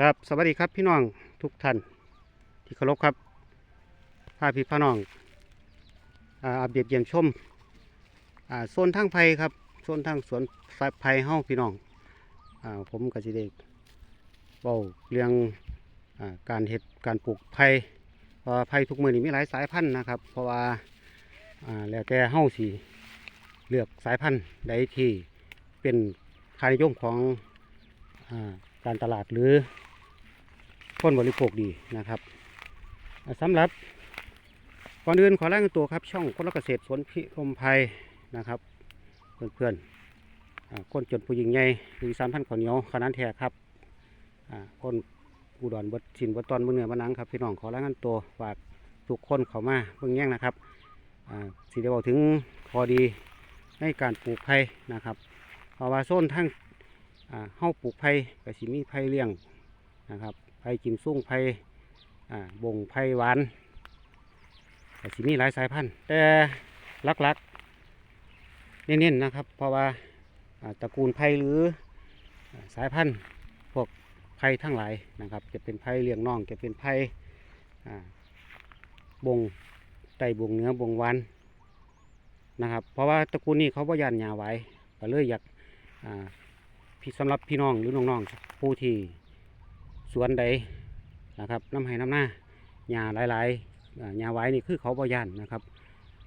ครับสวัสดีครับพี่น้องทุกท่านที่เคารพครับพาพี่พี่น้องอ่าอัปเดตเยี่ยมชมอ่าโซนทางไผ่ครับโซนทางสวนไผ่เฮาพี่น้องอผมก็สิได้เว้าเรื่องอาการเฮ็ดการปลูกไผ่เพราะไผ่ทุกมือนี่มีหลายสายพันธุ์นะครับ เพราะว่าแล้วแต่เฮาสิเลือกสายพันธุ์ใดที่เป็นค่านิยมของอการตลาดหรือ คนบริโภคดีนะครับอ่าสำหรับก่อนอื่นขอแรงตัวครับ ช่องคนรักเกษตรสวนพิรมภัยนะครับ เพื่อนๆอ่าคนจนผู้หญิงใหญ่หรือสามพันข้าวเนียวขนาดแท้ครับคนอุดรบดสินบดตอนเมืองเหนือบ้านนังครับพี่น้องขอแรงตัวฝากทุกคนเข้ามาเบิ่งแย่งนะครับอ่าสิได้บอกถึงพอดีในการปลูกไผ่นะครับเพราะว่าโซนทั้งอ่าเฮาปลูกไผ่ก็สิมีไผ่เลี้ยงนะครับ ไผ่กิมซุ่งไผ่บ่งไผ่หวานก็สิมีหลายสายพันธุ์ แต่ลักๆ เน้นๆนะครับ เพราะว่าตระกูลไผ่หรือสายพันธุ์พวกไผ่ทั้งหลายนะครับ จะเป็นไผ่เลี้ยงน่องจะเป็นไผ่บ่งไตบ่งเนื้อบ่งหวานนะครับ เพราะว่าตระกูลนี้เขาบ่ยานหญ้าไว้ก็เลยอยากพี่สำหรับพี่น้องหรือน้องๆผู้ที่ สวนใดนะครับน้ำให้น้ำหน้าหญ้าหลายๆหญ้าไว้นี่คือเขาบ่ยานนะครับ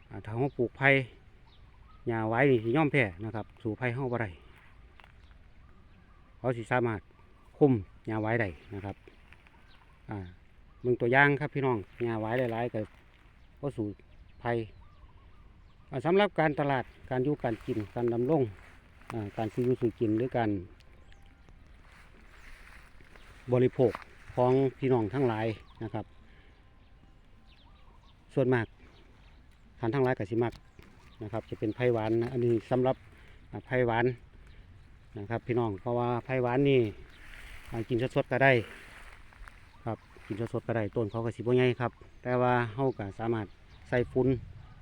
ถ้าเขาปลูกไผ่หญ้าไว้นี่สิย่อมแพ้นะครับสู่ไผ่เฮาบ่ได้เขาสิสามารถคุมหญ้าไว้ได้นะครับอ่ามึงตัวย่างครับพี่น้องหญ้าไว้หลายๆก็ก็สู่ไผ่สำหรับการตลาดการอยู่การกินการดำรงอ่าการซื้ออยู่ซื้อกินหรือการ บริโภคของพี่น้องทั้งหลายนะครับ ส่วนมากทานทั้งหลายกับสิมักนะครับ จะเป็นไผ่หวานอันนี้สำหรับไผ่หวานนะครับ พี่น้องเพราะว่าไผ่หวานนี่กินสดๆก็ได้ครับกินสดๆก็ได้ต้นเขาก็สิบ่ใหญ่ครับ แต่ว่าเฮาก็สามารถใส่ฟุ้น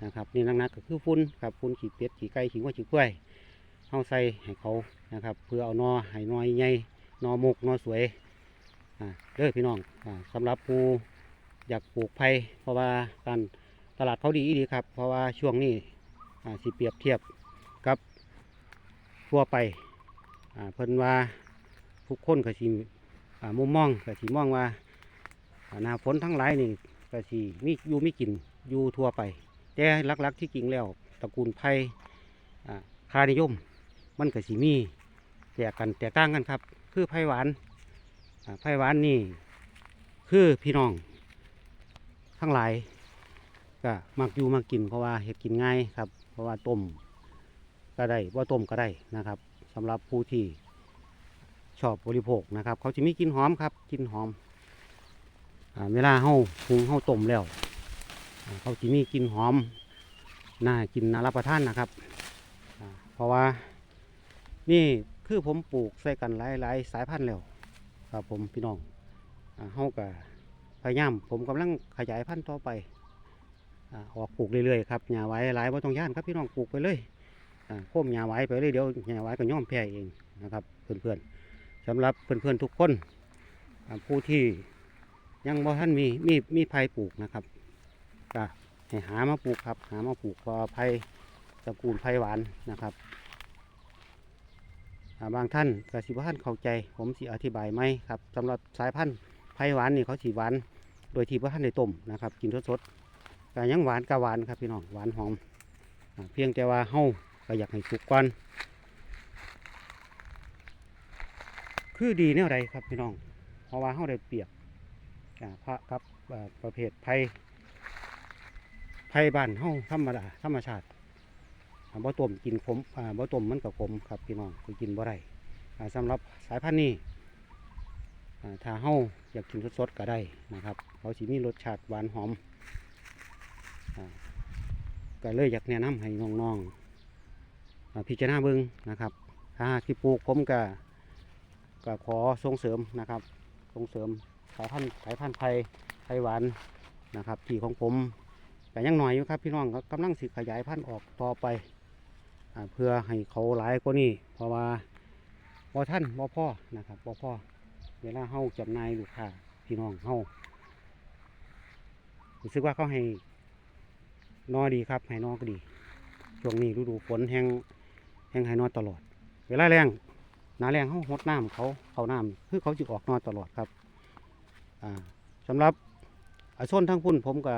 นะครับนี่นักๆก็คือฟุ้นครับฟุ้นขี้เป็ดขี้ไก่ขี้วัวขี้กล้วยเข้าใส่ให้เขานะครับ เพื่อเอานอให้นอยใหญ่นอมกนอสวย เด้อพี่น้องอ่าสำหรับผู้อยากปลูกไผ่เพราะว่าการตลาดเขาดีดีครับ เพราะว่าช่วงนี้สิเปรียบเทียบกับทั่วไปเพิ่นว่าทุกคนก็สิมุมมองก็สิมองว่าหน้าฝนทั้งหลายนี่ก็สิมีอยู่มีกินอยู่ทั่วไป แต่ลักๆที่จริงแล้วตระกูลไผ่ค่านิยม มันก็สิมีแตกกันแตกต่างกันครับ คือไผ่หวาน ไผ่หวานนี่ คือพี่น้อง ทั้งหลาย ก็มักอยู่มักกินเพราะว่าเห็ดกินง่ายครับ เพราะว่าต้มก็ได้ว่าต้มก็ได้นะครับสำหรับผู้ที่ชอบบริโภคนะครับ เขาจะมีกินหอมครับ กินหอมอเวลาเฮาหุงเฮาต้มแล้ว เขาจะมีกินหอมน่ากินน่ารับประทานนะครับ เพราะว่านี่คือผมปลูกใส่กันหลายหลายสายพันธุ์แล้ว ครับผมพี่น้องเฮาก็พยายามผมกำลังขยายพันธุ์ต่อไปออกปลูกเรื่อยๆครับหญ้าไว้หลายบ่ต้องย่านครับพี่น้องปลูกไปเลยโค้มหญ้าไว้ไปเลยเดี๋ยวหญ้าไว้ก็ย่อมแพ้เองนะครับเพื่อนๆสำหรับเพื่อนๆทุกคนผู้ที่ยังบ่ท่านมีมีมีไผ่ปลูกนะครับก็ให้หามาปลูกครับหามาปลูกพอไผ่ตระกูลไผ่หวานนะครับ บางท่านก็สิบท่านเข้าใจ ผมสิอธิบายไหมครับสำหรับสายพันธุ์ไผ่หวานนี่เขาสีหวานโดยที่ว่ท่านได้ต้มนะครับ กินสดๆก็ยังหวานกะหวานครับพี่น้องหวานหอมเพียงแต่ว่าเฮาก็อยากให้สุกก่อนคือดีแนวใดครับพี่น้อง เพราะว่าเฮาได้เปียบอ่าพระครับประเภทไผ่ไผ่บ้านเฮาธรรมดาธรรมชาติ บ่ต้มกินขมบ่ต้มมันก็ขมครับพี่น้องก็กินบ่ได้อ่าสำหรับสายพันธุ์นี้ถ้าเฮาอยากกินสดๆก็ได้นะครับเขาสิมีรสชาติหวานหอมก็เลยอยากแนะนำให้น้องๆพิจารณาเบิ่งนะครับ ถ้าที่ปลูกผมก็ก็ขอส่งเสริมนะครับส่งเสริมสายพันธุ์สายพันธุ์ไผ่ไผ่หวานนะครับที่ของผมแต่ยังหน่อยอยู่ครับพี่น้องก็กำลังสิขยายพันธุ์ออกต่อไป เพื่อให้เขาหลายกว่านี้เพราะว่าบ่ท่านบ่พ่อนะครับบ่พ่อเวลาเฮาจำหนายลูกค้าพี่น้องเฮารู้สึกว่าเขาให้นอดีครับให้นอก็ดี ช่วงนี้ฤดูฝนแห้งแห้งให้นอตลอด เวลาแรงหนาแรงเขาหดน้ำเขาเขาน้ำคือเขาจึออกนอนตลอดครับสำหรับอาชนทั้งพุ่นผมก็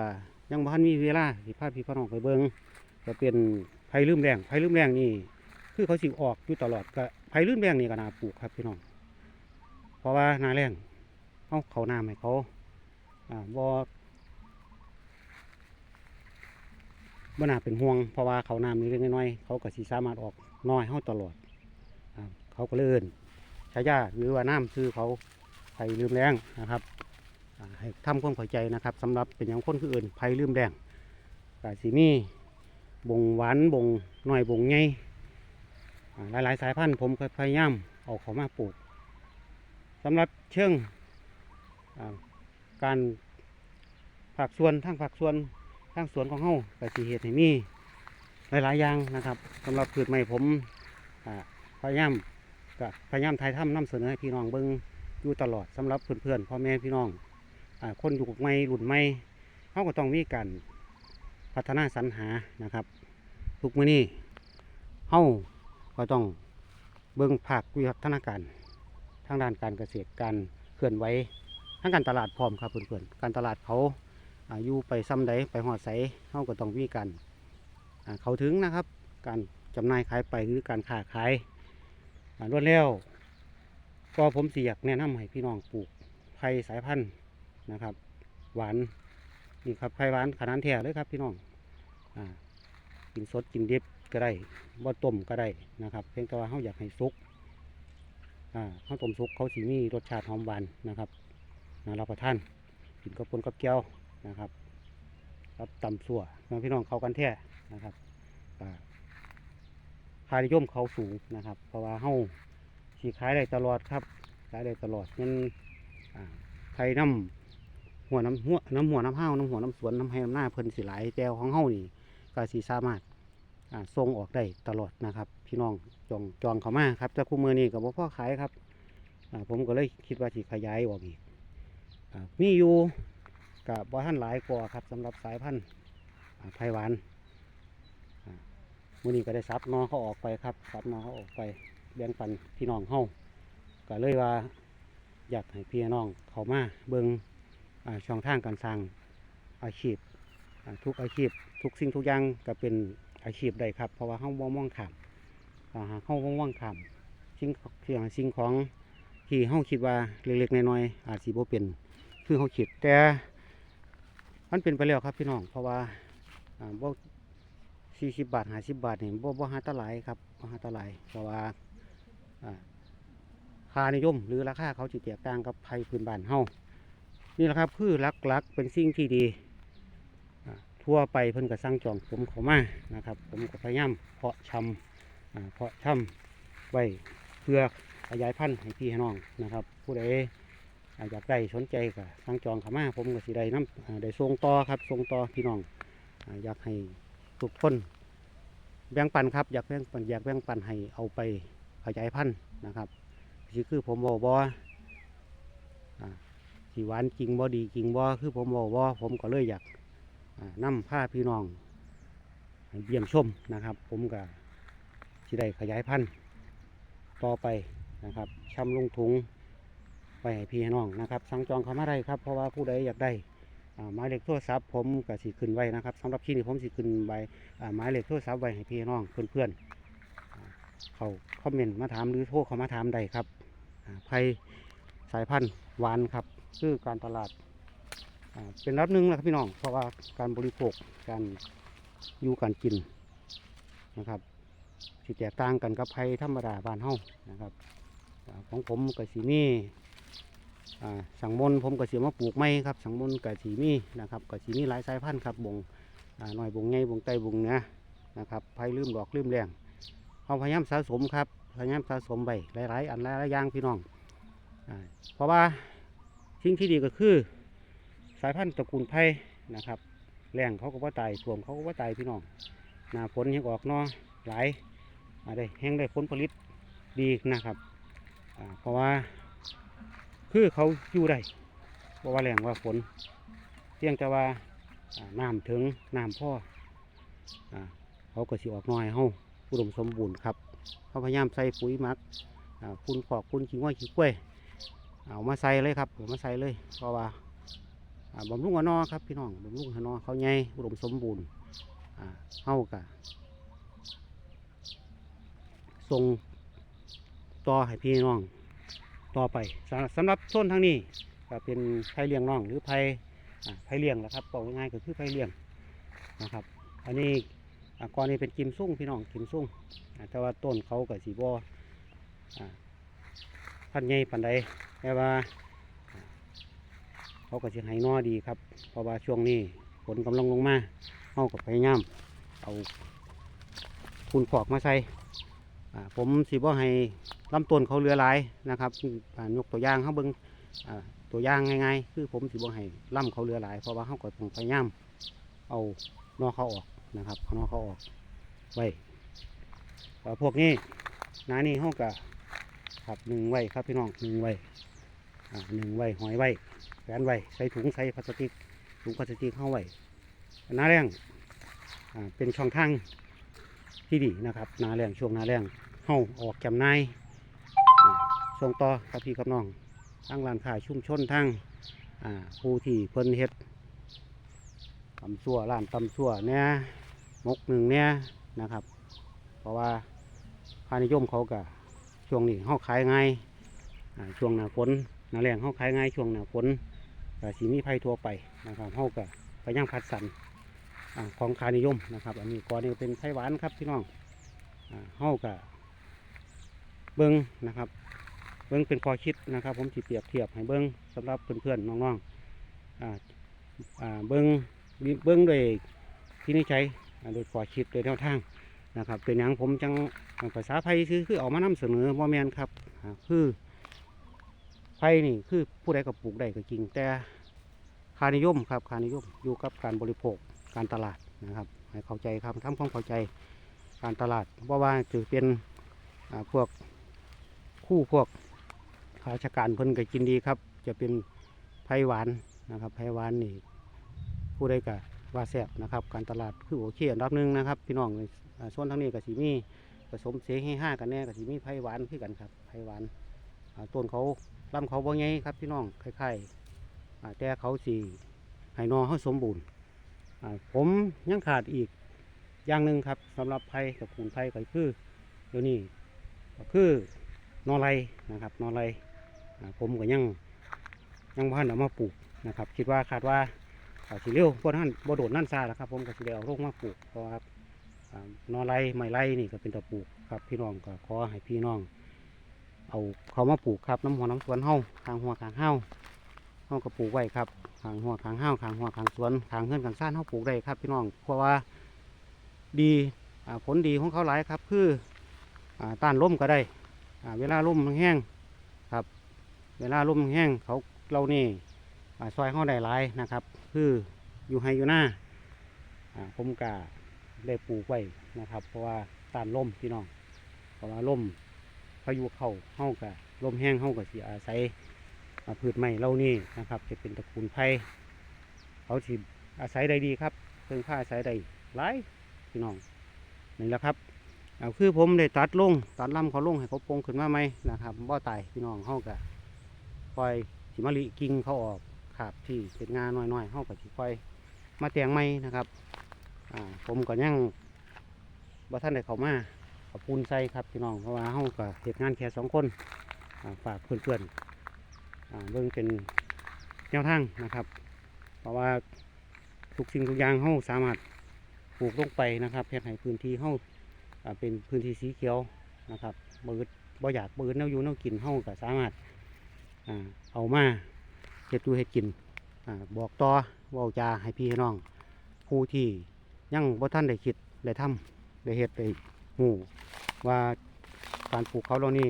ยังบ่ทันมีเวลาสิพาพี่พ่อน้องไปเบิงจะเป็น ไผ่ลืมแรงไผ่ลืมแรงนี่ คือเขาสิออกอยู่ตลอดก็ไผ่ลืมแรงนี่ก็น่าปลูกครับพี่น้อง เพราะว่านาแรงเอาเขาน้ำให้เขาอ่าบ่บ่น่าเป็นห่วงเพราะว่าเขาน้ำนี่เล็กน้อยเขาก็สิสามารถออกน้อยเฮาตลอดอเขาก็เลยเอิ้นฉายาหรือว่าน้ำคือเขาไผ่ลืมแรงนะครับให้ทำความเข้าใจนะครับสำหรับเป็นอย่างคนคืออื่นไผ่ลืมแรงก็สิมี บ่งหวานบ่งหน้อยบ่งใหญ่อ่าหลายสายพันธุ์ผมก็พยายามเอาเขามาปลูกสำหรับเชิงอ่าการผักสวนทั้งผักสวนทั้งสวนของเฮาก็สิเฮ็ดให้มีหลายๆอย่างนะครับสำหรับพืชใหม่ผมพยายามก็พยายามถ่ายทำนำเสนอให้พี่น้องเบิ่งอยู่ตลอดสำหรับเพื่อนๆพ่อแม่พี่น้องอคนอยู่ใหม่รุ่นใหม่เฮาก็ต้องมีการ พัฒนาสรรหานะครับ ทุกมื้อนี้เฮาก็ต้องเบิ่งภาควิวัฒนาการ ทางด้านการเกษตรการเคลื่อนไหวทางการตลาดพร้อมครับเพื่อนๆการตลาดเขาอายู่ไปซ้ำใดไปหอดใสเขาก็ต้องมีการอ่าเขาถึงนะครับ การจำหน่ายขายไปหรือการค้าขายรวดเร็วก็ผมสิอยากแนะนำให้พี่น้องปลูกไผ่สายพันธุ์นะครับ หวานนี่ครับไผ่หวานขนาดแท้เลยครับพี่น้อง กินสดกินดิบก็ได้บ่ต้มก็ได้นะครับ เพียงแต่ว่าเขาอยากให้สุกอ่าเขาต้มสุกเขาสีมีรสชาติหอมหวานนะครับน่ารับประทานกินกับปนกับแก้วนะครับรับตำสั่วน้องพี่น้องเขากันแท้นะครับอ่าค่านิยมเขาสูงนะครับ เพราะว่าเขาสีขายได้ตลอดครับขายได้ตลอดงั้นไทยน้ำหัวน้ำหัวน้ำหัวน้ำห้าวน้ำหัวน้ำสวนน้ำให้น้ำหน้าเพิ่นสีหลายแจวของเฮานี่ ก็สีสามารถอ่าส่งออกได้ตลอดนะครับ พี่น้องจองจองเขามาครับแต่คู่มือนี้กับพ่อขายครับอ่าผมก็เลยคิดว่าสิขยายออกอีกมีอยู่กับบ่ท่านหลายกว่าครับสำหรับสายพันธุ์ไผ่หวานอ่ามือนี้ก็ได้ซับนอเขาออกไปครับซับนอเขาออกไปแบ่งปันพี่น้องเฮาก็เลยว่าอยากให้พี่น้องเขามาเบิงช่องทางการสร้างอาชีพ ทุกอาชีพทุกสิ่งทุกอย่างก็เป็นอาชีพได้ครับ เพราะว่าเขาบ่องขามอ่าหากเขาบ่องขามสิ่งสียงสิ่งของที่เขาคิดว่าเล็กๆน้อยๆอาจสิบ่เป็นคือเขาคิดแต่มันเป็นไปแล้วครับพี่น้องเพราะว่าบ่สี่สิบบาทห้าสิบบาทเนี่บ่บ่หาตะหลายครับบ่หาตะหลายเพราะว่าอ่าค่านิยม หรือราคาเขาจิแตกต่างกับไผ่พื้นบ้านเฮานี่แหละครับ คือหลักๆเป็นสิ่งที่ดี ทั่วไปเพิ่นก็สั่งจองผมเขามานะครับ ผมก็พยายามเพาะชำเพาะชำไว้เพื่อขยายพันธุ์ให้พี่ให้น้องนะครับ ผู้ใดอยากได้สนใจก็สั่งจองเขามาผมก็สิได้น้ำได้ส่งต่อครับส่งต่อพี่น้องอยากให้ทุกคนแบ่งปันครับอยากแบ่งปันอยากแบ่งปันให้เอาไปขยายพันธุ์นะครับสิคือผมบอกว่าอ่าสีหวานจริงบ่ดีจริงบ่คือผมบอกว่าผมก็เลยอยาก อ่านำผ้าพี่น้องเยี่ยมชมนะครับ ผมก็สิได้ขยายพันธุ์ต่อไปนะครับชำลงถุงไปให้พี่น้องนะครับ สั่งจองเขามาได้ครับ เพราะว่าผู้ใดอยากได้หมายเลขโทรศัพท์ผมก็สิขึ้นไว้นะครับสำหรับที่นี่ผมสิขึ้นไว้อ่าหมายเลขโทรศัพท์ไว้ให้พี่น้องเพื่อนๆอ่าเขาคอมเมนต์มาถามหรือโทรเขามาถามได้ครับอ่าไผ่สายพันธุ์หวานครับคือการตลาด เป็นรับหนึ่งแหละครับพี่น้อง เพราะว่าการบริโภคการอยู่การกินนะครับสิแตกต่างกันกับไผ่ธรรมดาบ้านเฮานะครับ ของผมกับสีมีสังมนผมกับสีมาปลูกไม้ครับสังมนกับสีมีนะครับกับสีมีหลายสายพันธุ์ครับบงอ่าหน่อยบงไงบงไตบงเนื้อนะครับไผ่ลืมดอกลืมแรงเขาพยายามสะสมครับพยายามสะสมไปหลายๆ อันหลายๆอย่างพี่น้องอเพราะว่าสิ่งที่ดีก็คือ สายพันธุ์ตระกูลไผ่นะครับแรงเขาก็ว่าตายท่วมเขาก็ว่าตายพี่น้องหน้าฝนยังออกนอหลายมาได้แห้งได้ผลผลิตดีนะครับเพราะว่าคือเขาอยู่ได้บ่ว่าแรงว่าฝนเพียงแต่ว่าน้ำถึงน้ำพ่อเขาก็สิออกน้อยเฮาอุดมสมบูรณ์ครับเขาพยายามใส่ปุ๋ยมักคุณขอกคุณขี้ง้อยขี้กล้วยเอามาใส่เลยครับเอามาใส่เลยเพราะว่า บำรุงหัวนอครับพี่น้องบำรุงหัวนอเขาใหญ่อุดมสมบูรณ์เฮากะส่งต่อให้พี่น้องต่อไปสำสำหรับโซนทางนี้ก็เป็นไผ่เลี้ยงน่องหรือไผ่ไผ่เลี้ยงแหละครับบอกง่ายๆก็คือไผ่เลี้ยงนะครับ อันนี้อ่าก่อนนี้เป็นกิมซุ่งพี่น้องกิมซุ่งแต่ว่าต้นเขากับสีบอ่าพันใหญ่ปันใดแต่ว่า เขาก็จะให้นอดีครับ เพราะว่าช่วงนี้ฝนกำลังลงมาเขาก็พยายามเอาคุณขอกมาใส่ผมสีบ่ให้ลำต้นเขาเรือหลายนะครับยกตัวอย่างเขาเบิ้งตัวอย่างง่ายๆคือผมสิบ่ให้ล่ำเขาเรือหลาย เพราะว่าเขาก็ต้องพยายามเอานอเขาออกนะครับเอานอเขาออกไว้พวกนี้หนานี่เขาก็ครับหนึ่งไว้ครับพี่น้องหนึ่งไว้หนึ่งไว้หอยไว้ แขวนไว้ใส่ถุงใส่พลาสติกถุงพลาสติกเข้าไว้นาแรงเป็นช่องทางที่ดีนะครับนาแรงช่วงนาแรงเฮาออกจำหน่ายอ่าส่งต่อครับพี่กับน้องทั้งร้านค้าชุมชนทั้งผู้ที่เพิ่นเฮ็ดตำซั่วร้านตำซั่วเนี่ยมกหนึ่งเนี่ยนะครับ เพราะว่าค่านิยมเขาก็ช่วงนี้เฮาขายง่ายช่วงหน้าฝนหน้าแรงเฮาขายง่ายช่วงหน้าฝน ก็สิมีภัยทั่วไปนะครับเฮาก็พยายามคัดสรรอ่าของคานิยมนะครับ อันนี้ก่อนนี้เป็นไผ่หวานครับพี่น้องอ่าเฮาก็เบิ้งนะครับ เบิ้งเป็นข้อคิดนะครับ ผมสิเปรียบเทียบให้เบิ้งสำหรับเพื่อนๆน้องๆอ่าอ่าเบิ้งเบิ้งโดวยที่นิจฉัยอ่าโดยข้อคิดโดยแนวทางนะครับ เป็นอย่างผมจังภาษาไทยคือคือออกมานำเสนอบ่แมนครับคือไผ่นี่คือผู้ใดก็ปลูกได้ก็จริงแต่ ค่านิยมครับค่านิยมอยู่กับการบริโภคการตลาดนะครับให้เข้าใจครับทำความเข้าใจการตลาดเพราะว่าถือเป็นพวกคู่พวกข้าราชการเพิ่นก็กินดีครับ จะเป็นไผ่หวานนะครับไผ่หวานนี่ผู้ใดก็ว่าแซ่บนะครับ การตลาดคือโอเคอันดับหนึ่งนะครับ พี่น้องอ่าส่วนทางนี้ก็สิมีผสมเสให้ห้ากันแน่ก็สิมีไผ่หวานคือกันครับไผ่หวานต้นเขาลำเขาบ่ใหญ่ครับพี่น้องคล้ายๆอ่ แต่เขาสีให้นอเขาสมบูรณ์ผมยังขาดอีกอย่างหนึ่งครับสำหรับไผ่กับคูนไผ่ก็คือเดี๋ยวนี้ก็คือนอไรนะครับนอไรผมก็ยังยังพันเอามาปลูกนะครับ คิดว่าคาดว่าอาสิเร็วพวกท่านบโดดนั่นซาแล้วครับ ผมก็สิได้เอาโรคมาปลูกเพราะว่าอ่านอไรไม้ไรนี่ก็เป็นตะปลูกครับพี่น้องก็ขอให้พี่น้อง เอาเขามาปลูกครับน้ำหัวน้ำสวนเฮาทางหัวทางเฮา เฮาก็ปลูกไว้ครับทางหัวทางเฮาทางหัวทางสวนทางเฮือนทางซ่านเฮาปลูกได้ครับพี่น้อง เพราะว่าดีผลดีของเขาหลายครับ คือต้านลมก็ได้เวลาลมมันแห้งครับ เวลาลมมันแห้งเขาเรานี่ซอยเขาได้หลายนะครับ คืออยู่ให้อยู่หน้าผมกะได้ปลูกไว้นะครับ เพราะว่าต้านลมพี่น้องเพราะว่าลมพายุเข้าเฮากะลมแห้งเฮากะสิอาศัยอ่า พืชไม้เหล่านี้นะครับ จะเป็นตระกูลไผ่เขาสิอาศัยได้ดีครับเพิ่งผ้าอาศัยได้หลายพี่น้องนี่แหละครับเอาคือผมได้ตัดลงตัดลำเขาลงให้เขาปงขึ้นมาไหมนะครับบ่ตายพี่น้องเฮากะคอยสิมาลิกิ่งเขาออกขาบที่เป็นงาน้อยๆเฮาก็สิคอยมาแต่งใหม่นะครับผมก็ยังบ่ท่านได้เขามาขอบคุณใส่ครับพี่น้องเพราะว่าเฮาก็เหตุงานแค่สองคนฝากเพื่อนๆ เบิ่งเป็นแนวทางนะครับ เพราะว่าทุกสิ่งทุกอย่างเฮาสามารถปลูกลงไปนะครับเพื่อให้พื้นที่เฮาอ่าเป็นพื้นที่สีเขียวนะครับบืดบ่อยากบืดแนวอยู่แนวกินเฮาก็สามารถเอามาเฮ็ดอยู่เฮ็ดกินอบอกต่อเว้าจาให้พี่ให้น้องผู้ที่ยังบ่ทันได้คิดได้ทำได้เฮ็ดได้ฮู้ว่าการปลูกเขาเหล่านี่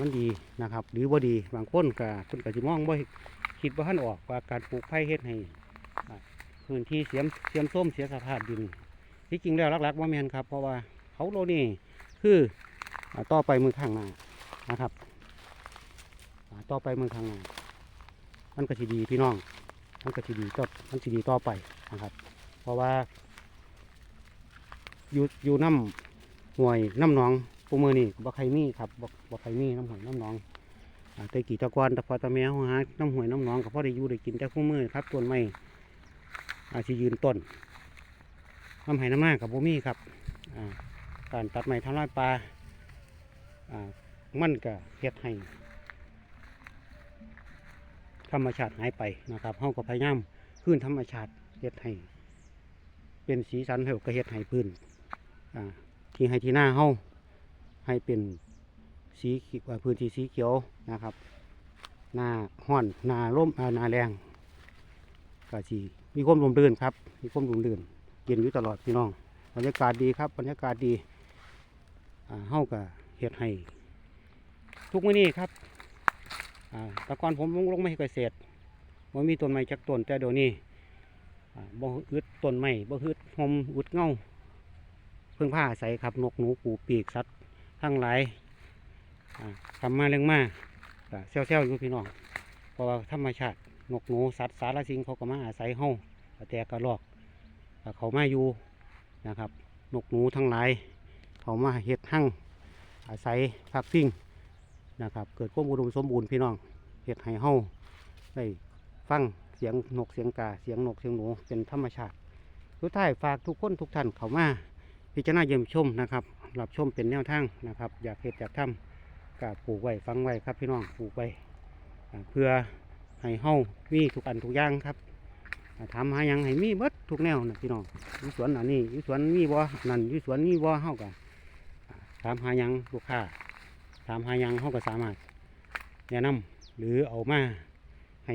มันดีนะครับ หรือบ่ดีบางคนก็เพิ่นก็สิมองบ่คิดบ่าทันออกว่าการปลูกไผ่เฮ็ดให้พื้นที่เสียมเสียมส้มเสียสภาพดิน ที่จริงแล้วหลักๆว่าแมนครับเพราะว่าเขาโลนี่คืออต่อไปมือข้างหน้านะครับต่อไปมืองทางหน้ามันก็สิดีพี่น้องมันก็สิดีต่อมันสิดีต่อไปนะครับ เพราะว่าอยู่อยู่น้ำห่วยน้ำหนอง ปูมือนี่บ่ใครมีครับบ่บ่ใครมีน้ำห่วยน้ำหนองแต่กี่ตะกอนตะพอตะแมวหาน้ำห่วยน้ำหนองก็พอได้อยู่ได้กินแต่คู่มือครับต้นไม้อาชียืนต้นน้ำไห้น้ำหน้ากับบ่มีครับการตัดไม้ทำลายป่าอ่ามันก็เฮ็ดให้ธรรมชาติหายไปนะครับเฮาก็พยายามคืนธรรมชาติเฮ็ดให้เป็นสีสันให้กับเฮ็ดให้พื้นที่ให้ที่หน้าเฮา ให้เป็นสีเขียวพื้นที่สีเขียวนะครับหน้าห้อนหน้าร่มหน้าแรงก็สีมีความลมรื่นครับ มีความลมรื่นเย็นอยู่ตลอดพี่น้องบรรยากาศดีครับบรรยากาศดีอ่าเฮาก็เฮ็ดให้ทุกมื้อนี้ครับต่ก่อนผมลงลงไม่เกษตรมันมีต้นไม้จักต้นแต่เดี๋ยวนี้อ่าบ่อึดต้นไม้บ่อึดหมอึดเงาเพิ่งผ้าอาศัยครับนกหนูปูปีกสัตว์ ทั้งหลายทำมาเรื่องมากเซลๆอยู่พี่น้องเพราะว่าธรรมชาตินกหนูสัตว์สารสิงเขาก็มาอาศัยเฮาแต่กระลอกเขามาอยู่นะครับนกหนูทั้งหลาย เขามาเฮ็ดหั่งอาศัยพักพิงนะครับเกิดความอุดมสมบูรณ์พี่น้องเฮ็ดให้เฮาได้ฟังเสียงนกเสียงกาเสียงนกเสียงหนูเป็นธรรมชาติสุดท้ายฝากทุกคนทุกท่านเขามาพิจารณาเยี่ยมชมนะครับ รับชมเป็นแนวทางนะครับ อยากเหตุอยากทำก็ปลูกไว้ฟังไว้ครับพี่น้องปลูกไว้เพื่อให้เฮามีทุกอันทุกอย่างครับอ่าถามหายังให้มีเบิดทุกแนวนะพี่น้องอยู่สวนอันนี้อยู่สวนมีบ่นั่นอยู่สวนมีบ่เฮากันถามหายังลูกค้าถามหายังเฮาก็สามารถแนะนำหรือเอามาให้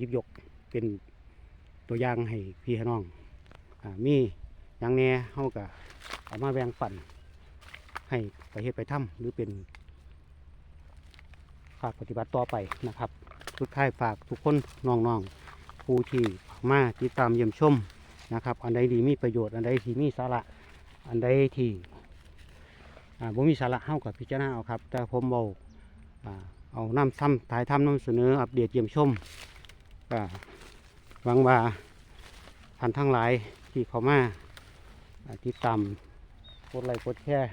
ยิบยกเป็นตัวอย่างให้พี่น้องอมีอย่างแน่เฮาก็เอามาแบ่งปัน ให้ไปเฮ็ดไปทำหรือเป็นภาคปฏิบัติต่อไปนะครับสุดท้ายฝากทุกคนน้องๆผู้ที่มาติดตามเยี่ยมชมนะครับ อันใดดีมีประโยชน์ อันใดที่มีสาระ อันใดที่บ่มีสาระเฮากับพิจารณาเอาครับ แต่ผมเบาอ่าเอาน้ำซ้ำถ่ายทำน้ำเสนออัปเดตเยี่ยมชมก็หวังว่าท่านทั้งหลายที่เขามาติดตามกดไลค์กดแชร์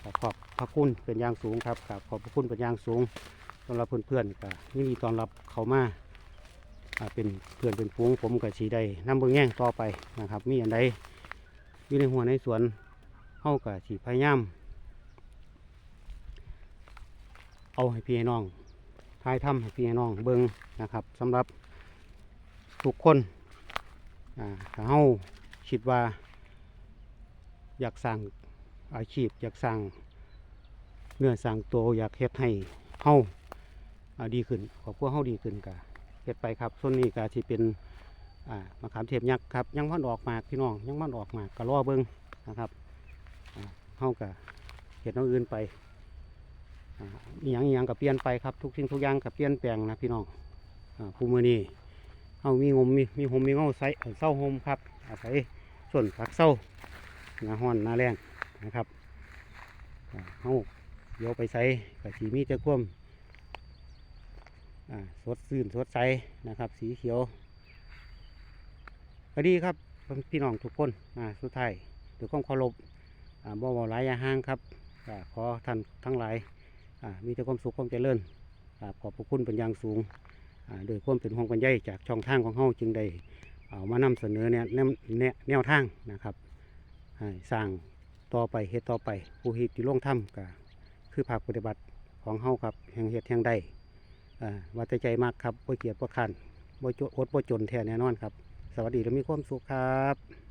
ขอบพระคุณเป็นอย่างสูงครับครับขอบพระคุณเป็นอย่างสูงสำหรับเพื่อนๆก็ยินดีตอนรับเขามาเป็นเพื่อนเป็นฟูงผมกับสีได้นำเบื้องแย่งต่อไปนะครับ มีอันใดอยู่ในหัวในสวนเฮากับสีพยายามเอาให้พี่น้องทายถ้ำให้พี่น้องเบิ่งนะครับสำหรับทุกคนถ้าเฮาคิดว่า อยากสร้าง อาชีพอยากสร้างเนื้อสร้างตัวอยากเฮ็ดให้เฮาอ่าดีขึ้นครอบครัวเฮาดีขึ้นกะเฮ็ดไปครับส่วนนี้ก็สิเป็นมะขามเทศยักษ์ครับยังมันออกมากพี่น้องยังมันออกมากก็รอเบิ่งนะครับเฮาก็เฮ็ดเอาอื่นไปอีหยังอีหยังก็เปลี่ยนไปครับทุกสิ่งทุกอย่างก็เปลี่ยนแปลงนะพี่น้องภูมื้อนี้เอามีงมมีมีหมมีเงาใส่เศร้าหมครับอาศัยส่วนผักเศร้าหนาห้อนหนาแรง นะครับเอาเดี๋ยวไปใส่กับสีมีแต่ความอ่าสดซื่นสดใสนะครับ สีเขียวก็ดีครับพี่น้องทุกคนอ่าสุดท้ายด้วยความเคารพบ่บ่หลายอยาห่างครับขอท่านทั้งหลายอ่ามีแต่ความสุขความเจริญขอบพระคุณเป็นอย่างสูงโดยความเป็นห่วงเป็นใยจากช่องทางของเฮาจึงได้เอามานำเสนอแนวแนวแนวทางนะครับสร้าง ต่อไปเฮ็ดต่อไปผู้เฮ็ดที่ลงถ้ำก็คือภาคปฏิบัติของเฮาครับแห่งเฮ็ดแห่งใดอ่าว่าใจใจมากครับบ่เกียดบ่ขันบ่จดอดบ่จนแท้แน่นอนครับ สวัสดีและมีความสุขครับ